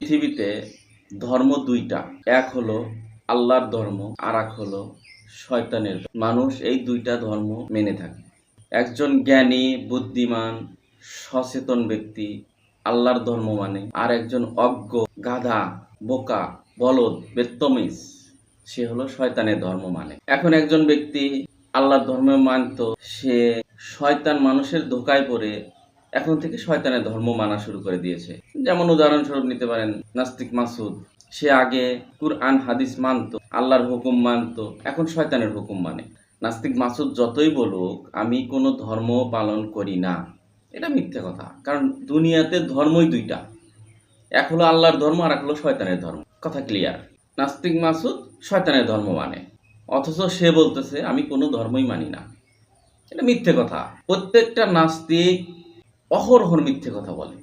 পৃথিবীতে ধর্ম দুইটা। এক হলো আল্লাহর ধর্ম আর এক হলো শয়তানের মানুষ এই দুইটা ধর্ম মেনে থাকে। একজন জ্ঞানী, বুদ্ধিমান, সচেতন ব্যক্তি আল্লাহর ধর্ম মানে আর একজন অজ্ঞ, গাধা, বোকা, বলদ বেত্তমিস সে হলো শয়তানের ধর্ম মানে। এখন একজন ব্যক্তি আল্লাহর ধর্ম মানত, সে শয়তান মানুষের ধোকায় পড়ে এখন থেকে শয়তানের ধর্ম মানা শুরু করে দিয়েছে। যেমন উদাহরণস্বরূপ নিতে পারেন নাস্তিক মাসুদ, সে আগে কুরআন, হাদিস মানতো, আল্লাহর হুকুম মানতো, এখন শয়তানের হুকুম মানে। নাস্তিক মাসুদ যতই বলুক, আমি কোনো ধর্ম পালন করি না। এটা মিথ্যে কথা, কারণ দুনিয়াতে ধর্মই দুইটা। এক হলো আল্লাহর ধর্ম, আর এক হলো শয়তানের ধর্ম। কথা ক্লিয়ার নাস্তিক মাসুদ শয়তানের ধর্ম মানে। অথচ সে বলতেছে, আমি কোনো ধর্মই মানি না। এটা মিথ্যে কথা। প্রত্যেকটা নাস্তিক অহরহর মিথ্যে কথা বলে।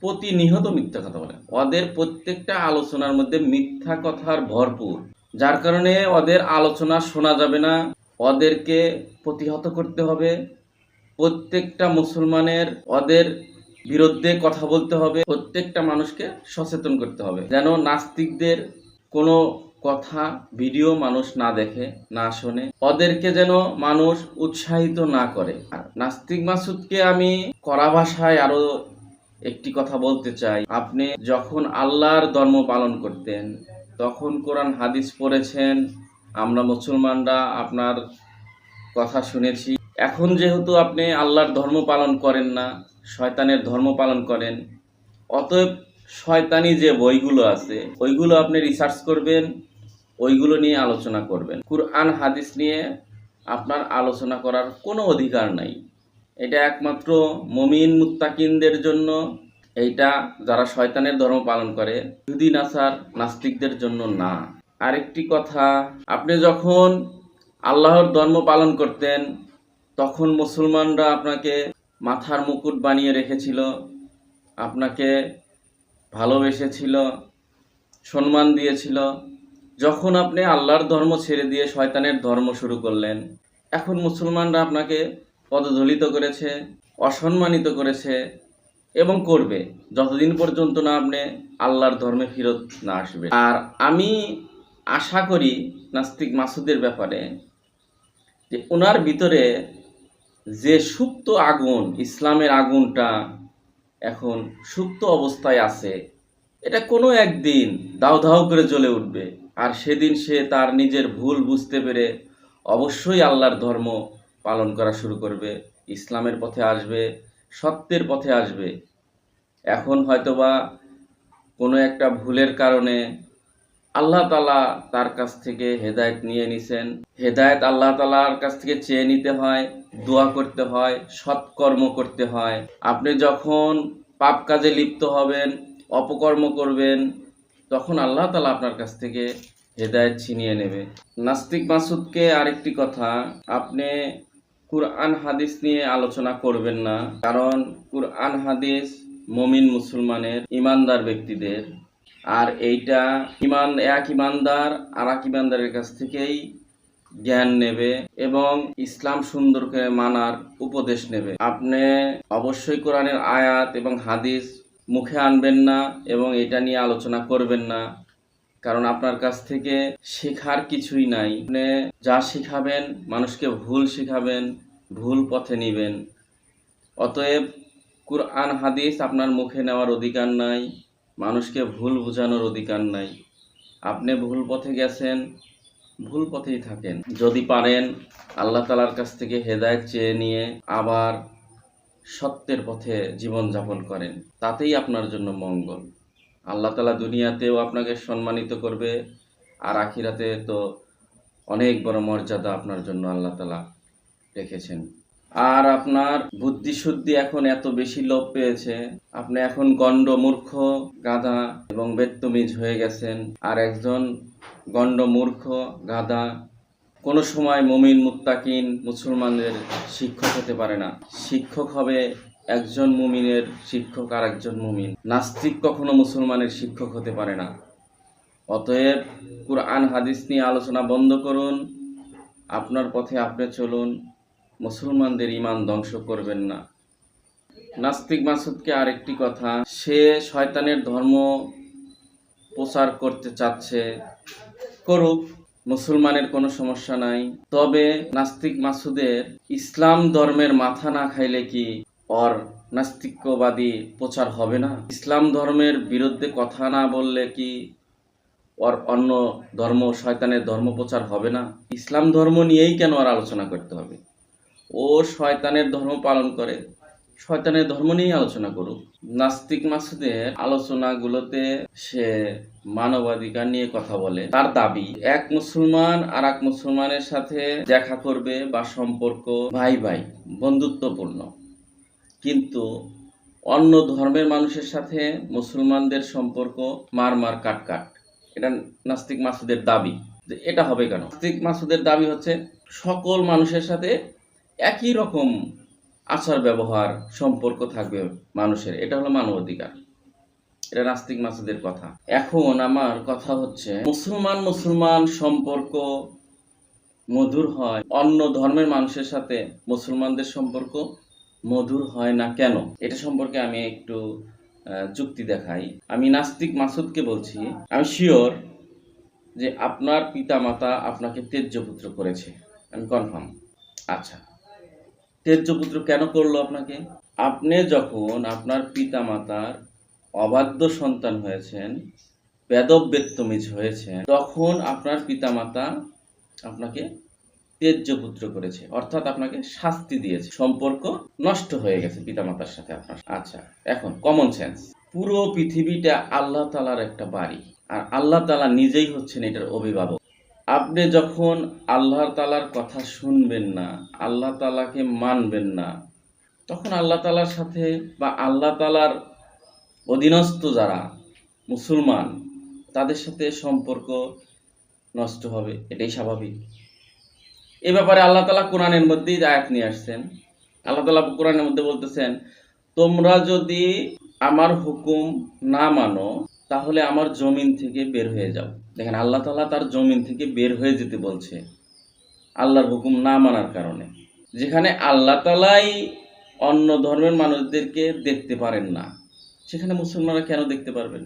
প্রতিনিহত মিথ্যা কথা বলে। ওদের প্রত্যেকটা আলোচনার মধ্যে মিথ্যা কথার ভরপুর। যার কারণে ওদের আলোচনা শোনা যাবে না, ওদেরকে প্রতিহত করতে হবে। প্রত্যেকটা মুসলমানের ওদের বিরুদ্ধে কথা বলতে হবে। প্রত্যেকটা মানুষকে সচেতন করতে হবে। যেন নাস্তিকদের কোনো কথা ভিডিও মানুষ না দেখে, না শোনে, ওদেরকে যেন মানুষ উৎসাহিত না করে। নাস্তিক মাসুদকে আমি কড়া ভাষায় আরও একটি কথা বলতে চাই। আপনি যখন আল্লাহর ধর্ম পালন করতেন, তখন কোরআন, হাদিস পড়েছেন, আমরা মুসলমানরা আপনার কথা শুনেছি। এখন যেহেতু আপনি আল্লাহর ধর্ম পালন করেন না, শয়তানের ধর্ম পালন করেন, অতএব শয়তানি যে বইগুলো আছে, ওইগুলো আপনি রিসার্চ করবেন ওইগুলো নিয়ে আলোচনা করবেন। কুরআন, হাদিস নিয়ে আপনার আলোচনা করার কোনো অধিকার নাই। এটা একমাত্র মমিন মুত্তাকিনদের জন্য, এইটা যারা শয়তানের ধর্ম পালন করে, ইহুদি, নাসার নাস্তিকদের জন্য না। আরেকটি কথা, আপনি যখন আল্লাহর ধর্ম পালন করতেন, তখন মুসলমানরা আপনাকে মাথার মুকুট বানিয়ে রেখেছিল, আপনাকে ভালোবেসেছিল, সম্মান দিয়েছিল যখন আপনি আল্লাহর ধর্ম ছেড়ে দিয়ে শয়তানের ধর্ম শুরু করলেন, এখন মুসলমানরা আপনাকে পদদলিত করেছে, অসম্মানিত করেছে এবং করবে, যতদিন পর্যন্ত না আপনি আল্লাহর ধর্মে ফেরত না আসবে আর আমি আশা করি নাস্তিক মাসুদের ব্যাপারে যে ওনার ভিতরে যে সুপ্ত আগুন, ইসলামের আগুনটা এখন সুপ্ত অবস্থায় আছে এটা কোনো একদিন দাও দাও করে জ্বলে উঠবে। আর সেদিন সে তার নিজের ভুল বুঝতে পেরে অবশ্যই আল্লাহর ধর্ম পালন করা শুরু করবে। ইসলামের পথে আসবে, সত্যের পথে আসবে। এখন হয়তোবা কোনো একটা ভুলের কারণে আল্লাহ তালা তার কাছ থেকে হেদায়েত নিয়ে নিছেন। হেদায়েত আল্লাহ তালার কাছ থেকে চেয়ে নিতে হয়, দোয়া করতে হয়, সৎকর্ম করতে হয়। আপনি যখন পাপ কাজে লিপ্ত হবেন অপকর্ম করবেন, তখন আল্লাহ তালা আপনার কাছ থেকে হেদায়েত ছিনিয়ে নেবে। নাস্তিক মাসুদকে আরেকটি কথা, আপনি কুরআন হাদিস নিয়ে আলোচনা করবেন না, কারণ কুরআন হাদিস মমিন মুসলমানের ইমানদার ব্যক্তিদের, আর এইটা ইমান, এক ইমানদার আর এক ইমানদারের কাছ থেকেই জ্ঞান নেবে এবং ইসলাম সুন্দরকে মানার উপদেশ নেবে। আপনি অবশ্যই কোরআনের আয়াত এবং হাদিস মুখে আনবেন না এবং এটা নিয়ে আলোচনা করবেন না। কারণ আপনার কাছ থেকে শেখার কিছুই নাই। আপনি যা শিখাবেন, মানুষকে ভুল শিখাবেন, ভুল পথে নিবেন। অতএব কুরআন, হাদিস আপনার মুখে নেওয়ার অধিকার নাই, মানুষকে ভুল বোঝানোর অধিকার নাই। আপনি ভুল পথে গেছেন, ভুল পথেই থাকেন। যদি পারেন, আল্লাহ তালার কাছ থেকে হেদায়েত চেয়ে নিয়ে আবার সত্যের পথে জীবন যাপন করেন। তাতেই আপনার জন্য মঙ্গল। আল্লাহ তালা দুনিয়াতেও আপনাকে সম্মানিত করবে, আর আখিরাতে তো অনেক বড় মর্যাদা আপনার জন্য আল্লাহ তালা রেখেছেন। আর আপনার বুদ্ধিশুদ্ধি এখন এত বেশি লোভ পেয়েছে। আপনি এখন গণ্ড মূর্খ, গাধা এবং বেত্তমিজ হয়ে গেছেন। আর একজন গণ্ড মূর্খ, গাধা কোনো সময় মমিন, মুত্তাকিন, মুসলমানদের শিক্ষক হতে পারে না। শিক্ষক হবে একজন মুমিনের শিক্ষক আর একজন মুমিন। নাস্তিক কখনো মুসলমানের শিক্ষক হতে পারে না। অতএব কুরআন, হাদিস নিয়ে আলোচনা বন্ধ করুন। আপনার পথে আপনি চলুন। মুসলমানদের ইমান ধ্বংস করবেন না। নাস্তিক মাসুদকে আরেকটি কথা, সে শয়তানের ধর্ম প্রচার করতে চাচ্ছে, করুক। মুসলমানের কোনো সমস্যা নাই। তবে নাস্তিক মাসুদের ইসলাম ধর্মের মাথা না খাইলে কি ওর নাস্তিক্যবাদী প্রচার হবে না? ইসলাম ধর্মের বিরুদ্ধে কথা না বললে কি ওর অন্য ধর্ম, শয়তানের ধর্ম প্রচার হবে না? ইসলাম ধর্ম নিয়েই কেন আর আলোচনা করতে হবে? ও শয়তানের ধর্ম পালন করে। শয়তানের ধর্ম নিয়েই আলোচনা করুক। নাস্তিক মাসুদের আলোচনাগুলোতে সে মানবাধিকার নিয়ে কথা বলে। তার দাবি, এক মুসলমান আর এক মুসলমানের সাথে দেখা করবে বা সম্পর্ক ভাই ভাই, বন্ধুত্বপূর্ণ। কিন্তু অন্য ধর্মের মানুষের সাথে মুসলমানদের সম্পর্ক মার মার কাট কাট। এটা নাস্তিক মাসুদের দাবি এটা হবে কেন? নাস্তিক মাসুদের দাবি হচ্ছে সকল মানুষের সাথে একই রকম আচার, ব্যবহার, সম্পর্ক থাকবে মানুষের। এটা হলো মানবাধিকার। এটা নাস্তিক মাসুদের কথা। এখন আমার কথা হচ্ছে, মুসলমান মুসলমান সম্পর্ক মধুর হয়। অন্য ধর্মের মানুষের সাথে মুসলমানদের সম্পর্ক মধুর হয় না কেন? এটা সম্পর্কে আমি একটু যুক্তি দেখাই। আমি নাস্তিক মাসুদকে বলছি, আমি শিওর যে আপনার পিতামাতা আপনাকে তেজ্যপুত্র করেছে। আমি কনফার্ম আচ্ছা। তেজ্যপুত্র কেন করল আপনাকে? আপনি যখন আপনার পিতামাতার অবাধ্য সন্তান হয়েছেন বেদব বেত্তমিজ হয়েছেন, তখন আপনার পিতামাতা আপনাকে তেজ্যপুত্র করেছে, অর্থাৎ আপনাকে শাস্তি দিয়েছে। সম্পর্ক নষ্ট হয়ে গেছে পিতামাতার সাথে আপনার। আচ্ছা এখন কমন সেন্স পুরো পৃথিবীটা আল্লাহ তালার একটা বাড়ি, আর আল্লাহ তালা নিজেই হচ্ছেন এটার অভিভাবক। আপনি যখন আল্লাহ তালার কথা শুনবেন না, আল্লাহ তালাকে মানবেন না, তখন আল্লাহ তালার সাথে বা আল্লাহ তালার অধীনস্থ যারা মুসলমান, তাদের সাথে সম্পর্ক নষ্ট হবে, এটাই স্বাভাবিক। এ ব্যাপারে আল্লাহ তালা কোরআনের মধ্যেই আয়াত নিয়ে আসছেন। আল্লাহ তালা কোরআনের মধ্যে বলতেছেন, তোমরা যদি আমার হুকুম না মানো, তাহলে আমার জমিন থেকে বের হয়ে যাও। দেখেন, আল্লাহ তালা তার জমিন থেকে বের হয়ে যেতে বলছে আল্লাহর হুকুম না মানার কারণে। যেখানে আল্লাহ তালাই অন্য ধর্মের মানুষদেরকে দেখতে পারেন না, সেখানে মুসলমানরা কেন দেখতে পারবেন?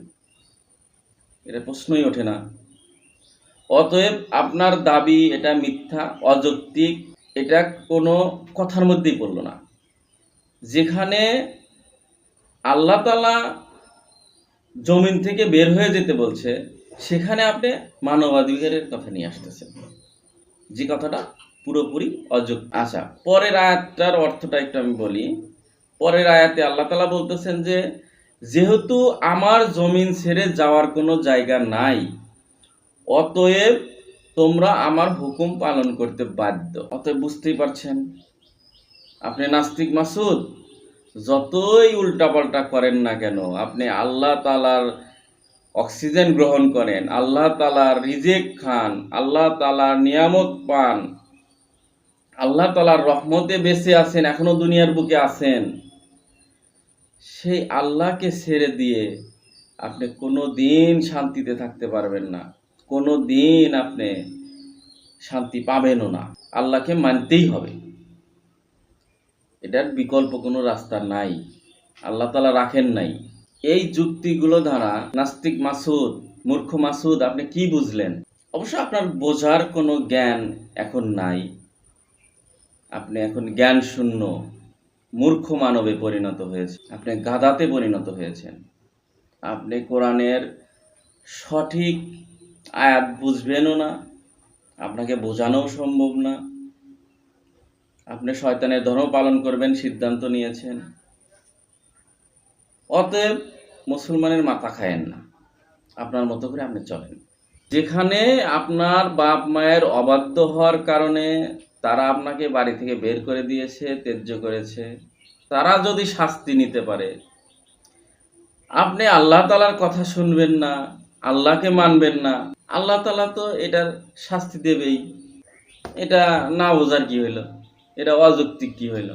এটা প্রশ্নই ওঠে না। অতএব আপনার দাবি এটা মিথ্যা, অযৌক্তিক, এটা কোনো কথার মধ্যেই পড়ল না। যেখানে আল্লাহ তালা জমিন থেকে বের হয়ে যেতে বলছে সেখানে আপনি মানবাধিকারের কথা নিয়ে আসতেছেন। যে কথাটা পুরোপুরি অযোগ্য আচ্ছা পরের আয়াতটার অর্থটা একটু আমি বলি। পরের আয়াতে আল্লাহ তালা বলতেছেন যে, যেহেতু আমার জমিন ছেড়ে যাওয়ার কোনো জায়গা নাই, অতএব তোমরা আমার হুকুম পালন করতে বাধ্য। অতএব বুঝতেই পারছেন? আপনি নাস্তিক মাসুদ? যতই উল্টাপাল্টা করেন না কেন, আপনি আল্লাহ তালার অক্সিজেন গ্রহণ করেন। আল্লাহ তালার রিজেক খান, আল্লাহ তালার নিয়ামত পান। আল্লাহ তালার রহমতে বেঁচে আছেন, এখনও দুনিয়ার বুকে আছেন। সেই আল্লাহকে ছেড়ে দিয়ে আপনি কোনো দিন শান্তিতে থাকতে পারবেন না। কোনো দিন আপনি শান্তি পাবেনও না। আল্লাহকে মানতেই হবে। এটার বিকল্প কোনো রাস্তা নাই। আল্লাহ তালা রাখেন নাই। এই যুক্তিগুলো দ্বারা নাস্তিক মাসুদ, মূর্খ মাসুদ, আপনি কি বুঝলেন? অবশ্য আপনার বোঝার কোনো জ্ঞান এখন নাই। আপনি এখন জ্ঞান শূন্য মূর্খ মানবে পরিণত হয়েছে আপনি গাদাতে পরিণত হয়েছেন। আপনি কোরআনের সঠিক আয়াত বুঝবেনও না, আপনাকে বোঝানোও সম্ভব না। আপনি শয়তানের ধর্ম পালন করবেন, সিদ্ধান্ত নিয়েছেন। অতএব মুসলমানের মাথা খায়েন না। আপনার মতো করে আপনি চলেন। যেখানে আপনার বাপ মায়ের অবাধ্য হওয়ার কারণে তারা আপনাকে বাড়ি থেকে বের করে দিয়েছে, ত্যায্য করেছে, তারা যদি শাস্তি নিতে পারে, আপনি আল্লাহ তালার কথা শুনবেন না, আল্লাহকে মানবেন না। আল্লাহ তালা তো এটার শাস্তি দেবেই। এটা না বোঝার কি হইল? এটা অযৌক্তিক কি হইল?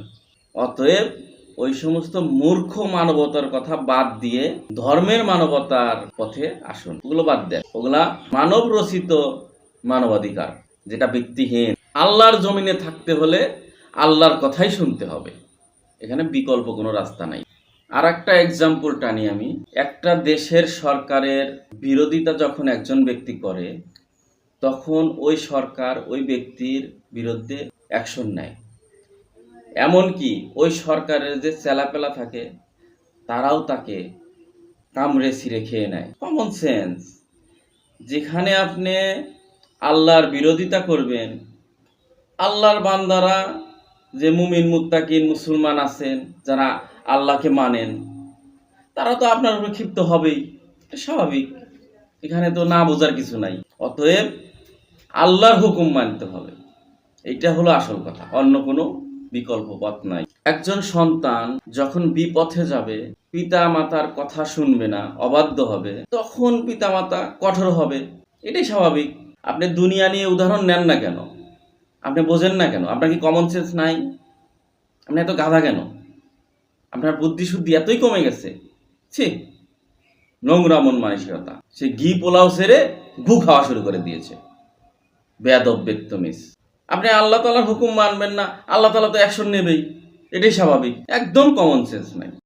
অতএব ওই সমস্ত মূর্খ মানবতার কথা বাদ দিয়ে ধর্মের মানবতার পথে আসুন। ওগুলো বাদ দেন। ওগুলা মানব রচিত মানবাধিকার, যেটা ব্যক্তিহীন আল্লাহর জমিনে থাকতে হলে আল্লাহর কথাই শুনতে হবে। এখানে বিকল্প কোনো রাস্তা নাই। আর একটা এক্সাম্পল টানি আমি। একটা দেশের সরকারের বিরোধিতা যখন একজন ব্যক্তি করে, তখন ওই সরকার ওই ব্যক্তির বিরুদ্ধে অ্যাকশন নেয়। এমনকি ওই সরকারের যে চেলাপেলা থাকে, তারাও তাকে কামড়ে ছিঁড়ে খেয়ে নেয়। কমন সেন্স যেখানে আপনি আল্লাহর বিরোধিতা করবেন, আল্লাহর বান্দারা যে মুমিন, মুত্তাকিন, মুসলমান আছেন, যারা আল্লাহকে মানেন, তারা তো আপনার উপর ক্ষিপ্ত হবেই। এটা স্বাভাবিক। এখানে তো না বোঝার কিছু নাই। অতএব আল্লাহর হুকুম মানতে হবে। এইটা হলো আসল কথা। অন্য কোনো বিকল্প পথ নাই। একজন সন্তান যখন বিপথে যাবে পিতা মাতার কথা শুনবে না, অবাধ্য হবে, তখন পিতা মাতা কঠোর হবে। এটাই স্বাভাবিক। আপনি দুনিয়া নিয়ে উদাহরণ নেন না কেন? আপনি বোঝেন না কেন? আপনার কি কমন সেন্স নাই? আপনি এত গাধা কেন? আপনার বুদ্ধি শুদ্ধি এতই কমে গেছে। ছি, নোংরা মন মানসিকতা। সে ঘি পোলাও সেরে গু খাওয়া শুরু করে দিয়েছে। বেয়াদব বেত্তমিস আপনি আল্লাহ তালার হুকুম মানবেন না, আল্লাহ তালা তো অ্যাকশন নেবেই। এটাই স্বাভাবিক। একদম কমন সেন্স নাই।